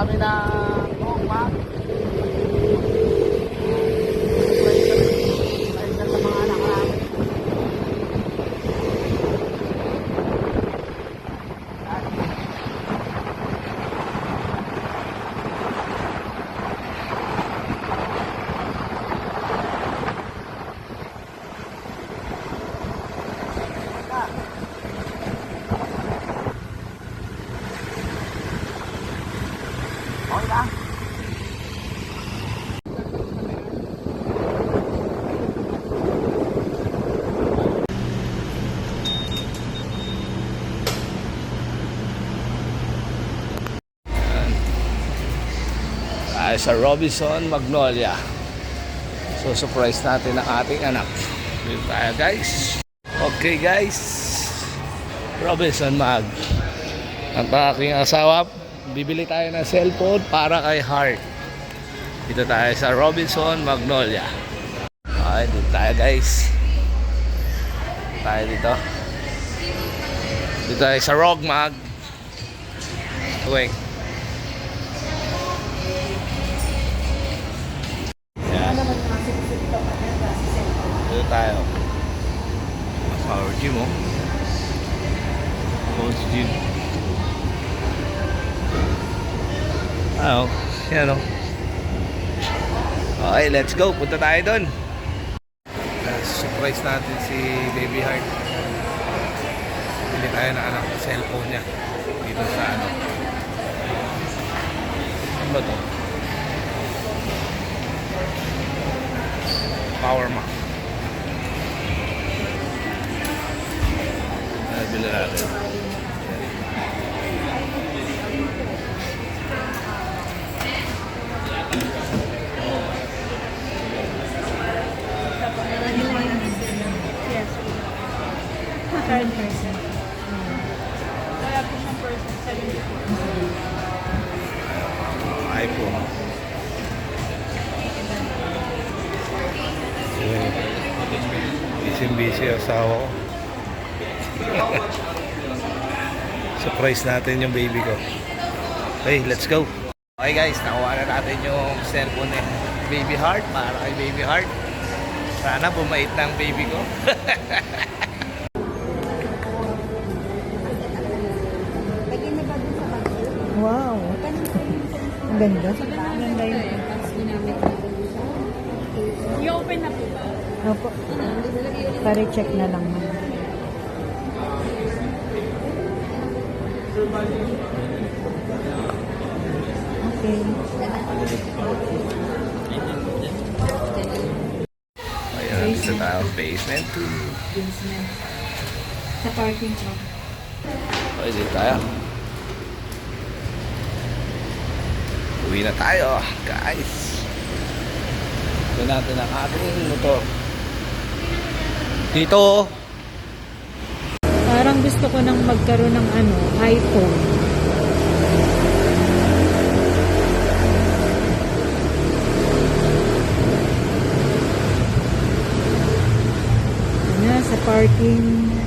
kami ng buhok pa. Surprise sa mga anak namin. Okay lang. Tayo sa Robinson Magnolia. So surprise natin ang ating anak. Dito tayo guys. Okay guys. Robinson Mag. Ang aking asawa, bibili tayo ng cellphone para kay Heart. Dito tayo sa Robinson Magnolia. Okay, dito tayo guys. Tayo dito. Dito tayo sa Rog Mag. Power gym. Ano? Yan oh. Okay, let's go. Punta tayo doon. Surprise natin si Baby Heart. Bili tayo ng anak cellphone niya. Dito sa ano. Ano ba to? Power Mac. Ano bili natin? Busy-busy ang asawa ko. Surprise natin yung baby ko. Okay, let's go. Okay guys, nakuha na natin yung cellphone ni Baby Heart para kay Baby Heart. Sana bumait ng baby ko. Wow. Ang ganda. Ang ganda yun. I-open na po ba? Opo. Para check na lang. Okay. Ayan, dito tayo. Basement 2. Sa parking ko. Okay, dito tayo. Uwi na tayo, guys. Ito natin ang ating motor. Dito, Parang gusto ko nang magkaroon ng ano, iPhone. Ano, sa parking.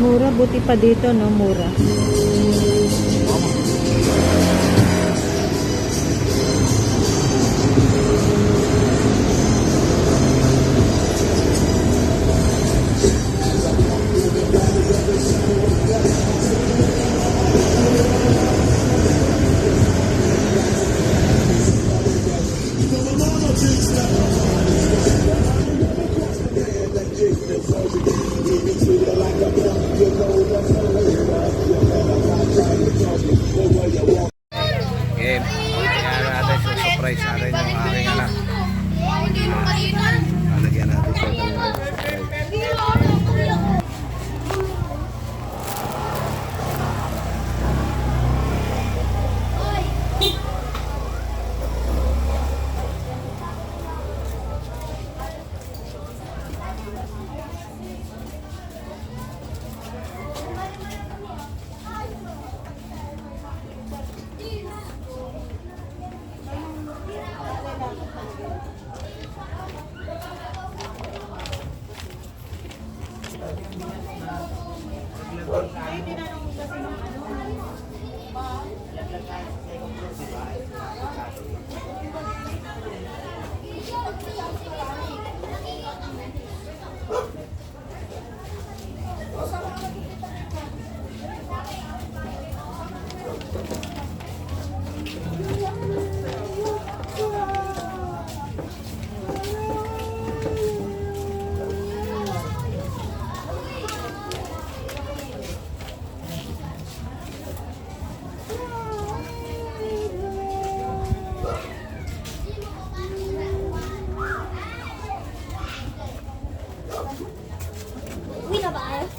Mura, buti pa dito, no? Mura. Ilaban.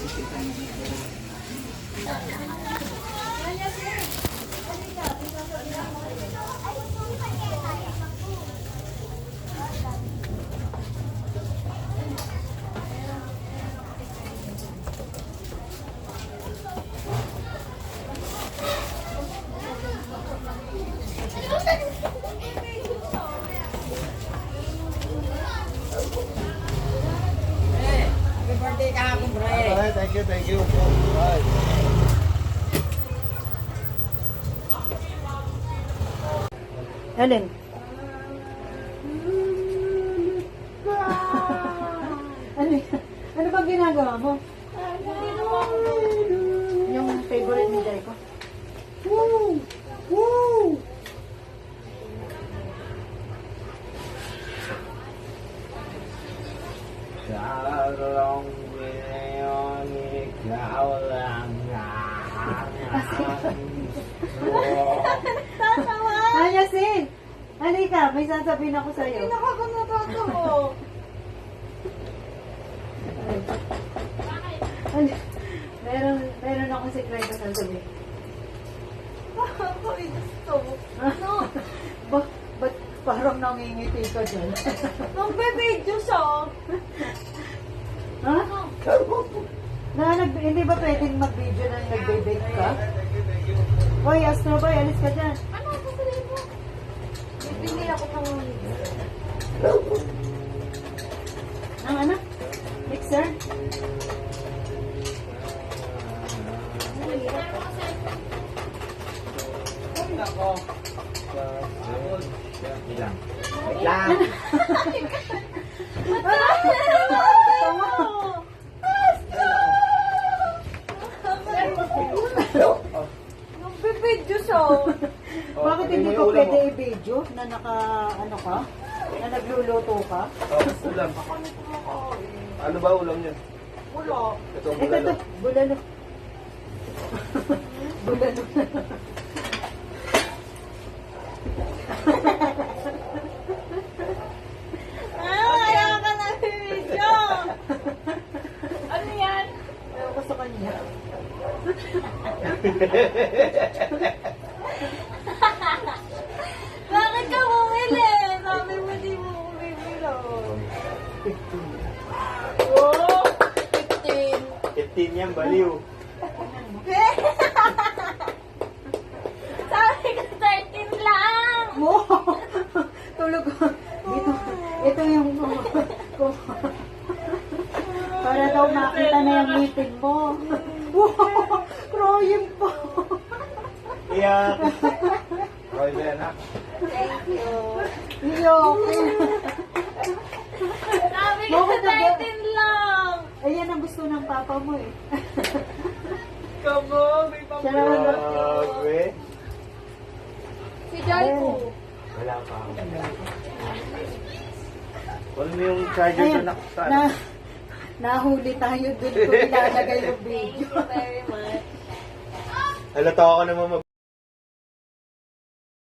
Alright, thank you, thank you. Alright. Alin? ano, ano bang ginagawa mo? Yung favorite ni Jai ko. Woo! Woo! Sarong ngayon, ikaw lang Yasin! Halika, may sasabihin ako sa'yo. Ano? Meron, meron akong sekreto sasabihin. Ano? ba, ba't parang nangingiti ka dyan? Magbibidyo siya. ha? Na, nag, hindi ba pwedeng mag-video na nagbe-bake ka? Hoy, Astro Boy, alis ka dyan. Ano ang sasabihin mo? Bibili ako ng Ang ano? Mixer? Nako. Ilang. Ilang. Magbibidyo siya. Bakit hindi ko pwede i-video na naka, ano ka? Na nagluluto ka? Oh, ulam. Ano ba ulam niya? Wala. Ito ang Ito, bulalo. ito, bulalo. bulalo. Ah, kaya ka na video. Ano yan? Ayaw ko sa kanya. Baliw. Sabi ko 13 lang. Mo! Tulog ko. Dito, ito yung para daw makita na yung meeting mo. Wow! Crying pa. Iyak. Okay ba yan, ha? Thank you. Iyo, okay. Sabi ko Bakit na- 13 lang. Ayan ang gusto ng papa mo eh. Kamo, may daw. Grabe. Si Jaiko. Wala pa ako. Wala mo yung charger Ayan, na sa na, nahuli tayo dun kung ilalagay yung Thank video. you very much. Halata ako naman mag